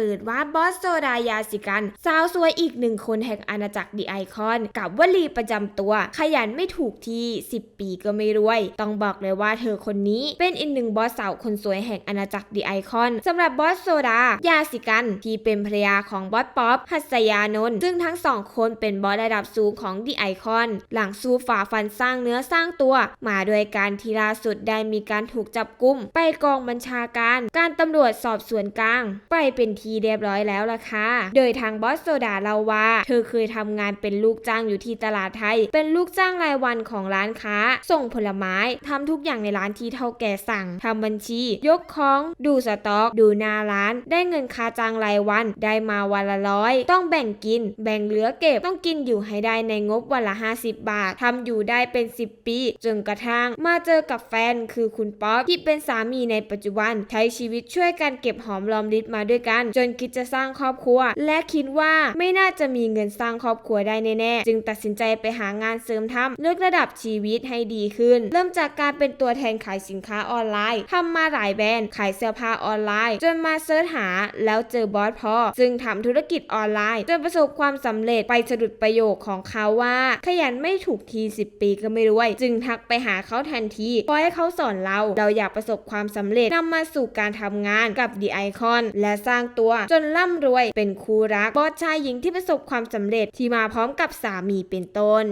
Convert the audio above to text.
เปิดว่าบอสโซดายาสิกันสาวสวยอีกหนึ่งคนแห่งอาณาจักรดีไอคอน กับวลีประจำตัว ขยันไม่ถูกที่ 10 ปีก็ไม่รวย ต้องบอกเลยว่าเธอคนนี้เป็นอีกหนึ่งบอสสาวคนสวยแห่งอาณาจักรดีไอคอนสำหรับบอสโซดายาสิกัน ที่เป็นภรรยาของบอสป๊อปหัสยานนท์ซึ่งทั้งสองคนเป็นบอสระดับสูงของดีไอคอน หลังสู้ฝ่าฟันสร้างเนื้อสร้างตัว มาด้วยการทีล่าสุดได้มีการถูกจับกุมไปกองบัญชาการ การตำรวจสอบสวนกลาง ไปเป็นทีทีเรียบร้อยแล้วล่ะค่ะ โดยทางบอสโซดาเล่าว่า เธอเคยทำงานเป็นลูกจ้างอยู่ที่ตลาดไทย เป็นลูกจ้างรายวันของร้านค้า ส่งผลไม้ทำทุกอย่างในร้านที่เท่าแก่สั่งทำบัญชี ยกของ ดูสต็อก ดูหน้าร้าน ได้เงินค่าจ้างรายวัน ได้มาวันละร้อย ต้องแบ่งกิน แบ่งเหลือเก็บ ต้องกินอยู่ให้ได้ในงบวันละ 50 บาททำอยู่ได้เป็น 10 ปี จนกระทั่ง มาเจอกับแฟนคือคุณป๊อปที่เป็นสามีในปัจจุบัน ใช้ชีวิตช่วยกันเก็บหอมรอมริบมาด้วยกันจนคิดจะสร้างครอบครัว และคิดว่าไม่น่าจะมีเงินสร้างครอบครัวได้แน่ๆ จึงตัดสินใจไปหางานเสริมทำเลือกระดับชีวิตให้ดีขึ้น เริ่มจากการเป็นตัวแทนขายสินค้าออนไลน์ทำมาหลายแบรนด์ขายเสื้อผ้าออนไลน์ จนมาเสิร์ชหาแล้วเจอบอสพอซึ่งทำธุรกิจออนไลน์จนประสบความสำเร็จไปสะดุดประโยคของเขาว่า ขยันไม่ถูกที10 ปีก็ไม่รวย จึงทักไปหาเขาทันทีขอให้เขาสอนเรา เราอยากประสบความสำเร็จนำมาสู่การทำงานกับดีไอคอนและสร้างตัว จนร่ำรวยเป็นคู่รักบอสชายหญิงที่ประสบความสำเร็จที่มาพร้อมกับสามีเป็นต้น